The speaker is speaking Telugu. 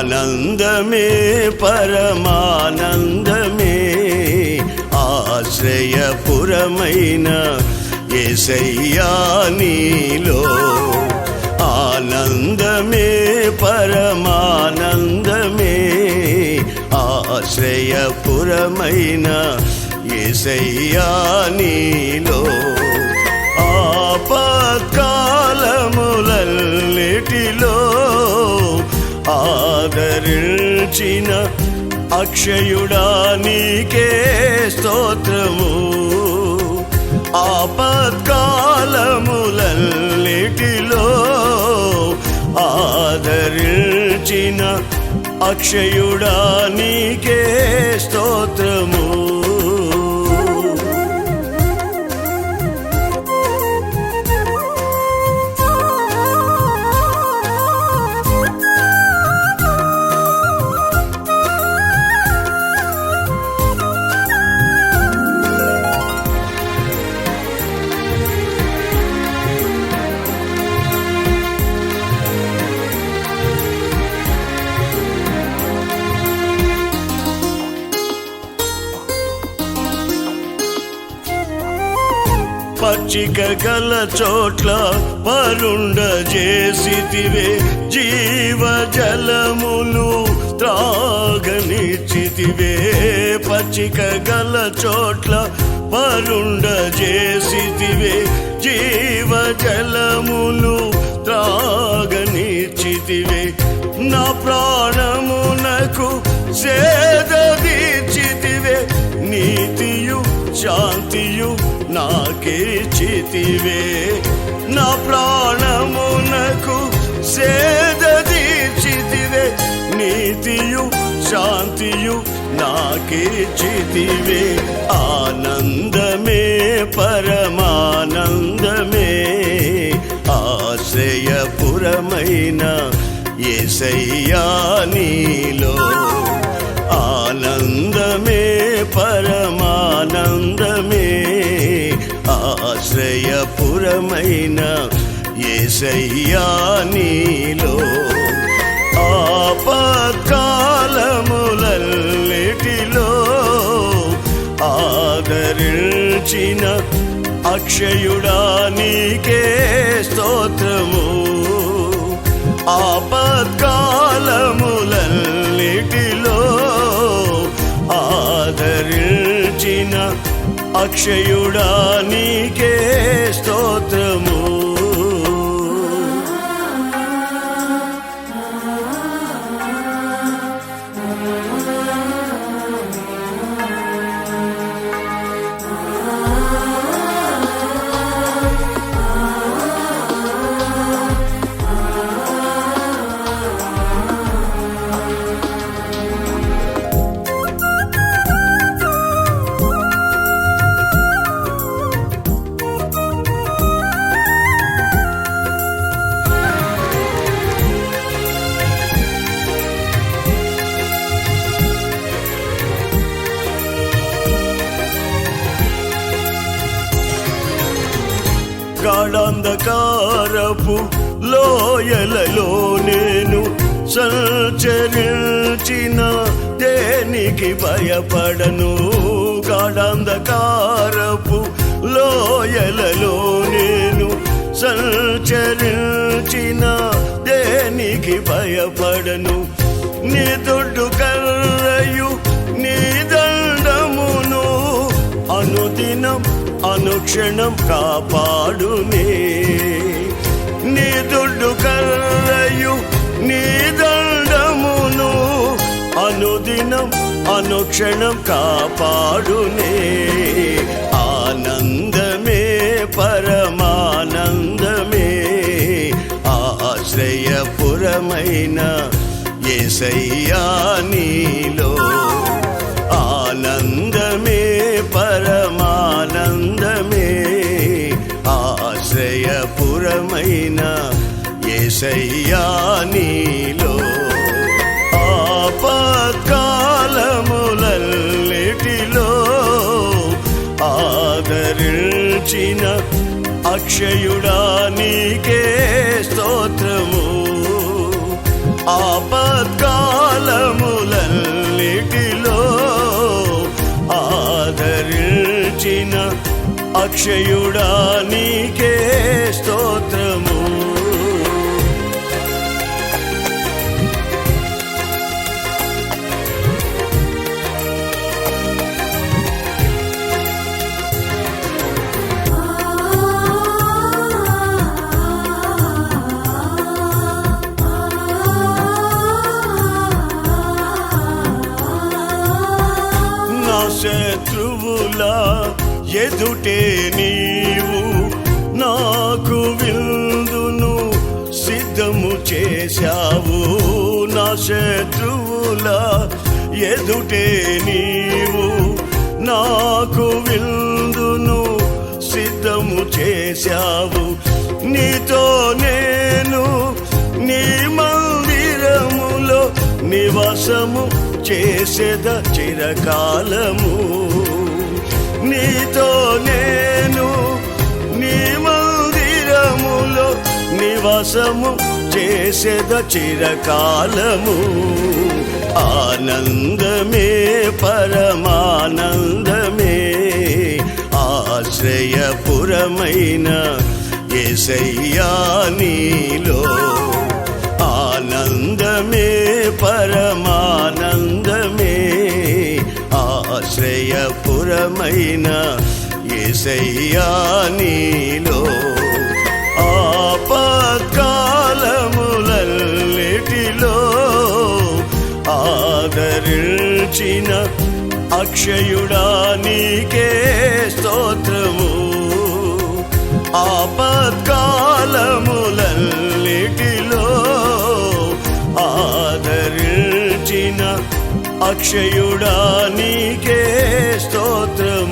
ఆనందమే పరమానందమే. ఆశ్రయపురమైన ఎసయ్యా నీలో. ఆనందమే పరమానందమే. ఆశ్రయపురమైన ఎసయ్యా నీలో. ఆ ఆదరించిన అక్షయుడా నీకే స్తోత్రము. ఆపత్కాలములన్నిటిలో ఆదరించిన అక్షయుడా నీకే స్తోత్రము. పచ్చిక గల చోట్ల పరుండ చేసితివే జీవ జలములు త్రాగనిచ్చితివే. పచ్చిక గల చోట్ల పరుండ చేసితివే జీవ జలములు త్రాగనిచ్చితివే. నా ప్రాణమునకు సేదీచితివే నీతియు శాంతియు నాకిచ్చితివే నా ప్రాణమునకు సేద తీర్చితివే. నీతియు శాంతియు నాకిచ్చితివే ఆనందమే పరమానందమే. ఆశ్రయపురమైన ఏసయ్యా నీలో. ఆనందమే పర ఆశ్రయపురమైన ఏసయ్యా నీలో. ఆపత్కాలములన్నిటిలో ఆదరించిన అక్షయుడా నీకే స్తోత్రము. ఆపత్కాలములన్నిటిలో ఆదరించిన అక్షయుడా నీకే స్తోత్రము. గాఢంధకారపు లోయలలో నేను సంచరించిన దేనికి భయపడను? గాఢంధకారపు లోయలలో నేను సంచరించిన దేనికి భయపడను? నీ దొడ్డు కర్రయు అనుక్షణం కాపాడునే నీ దుడ్డు కల్లయు నీ దండమును అనుదినం అనుక్షణం కాపాడునే. ఆనందమే పరమానందమే. ఆశ్రయపురమైన ఏసయ్యా నీలో. ఏసయ్యా నీలో ఆపత్కాలములన్నిటిలో ఆదరించిన అక్షయుడా నీకే స్తోత్రము. ఆపత్కాలములన్నిటిలో ఆదరించిన అక్షయుడా నీకే స్తోత్రము. శత్రువుల ఎదుటే నీవు నాకు విందును సిద్ధము చేశావు. నా శత్రువుల ఎదుటే నీవు నాకు విందును సిద్ధము చేశావు. నీతో నేను నీ మందిరములో నివాసము చేసేద చిరకాలము. నీతో నేను నీ మందిరములో నివాసము చేసేద చిరకాలము. ఆనందమే పరమానందమే ఆశ్రయపురమైన ఎసయ్యా నీలో. ఆనందమే పరమా ఆశ్రయపురమైన ఎసయ్యా నీలో ఆపత్కాలములన్నిటిలో ఆదరించిన అక్షయుడా నీకే స్తోత్రము. ఆపత్కాల అక్షయుడా నీకే స్తోత్రం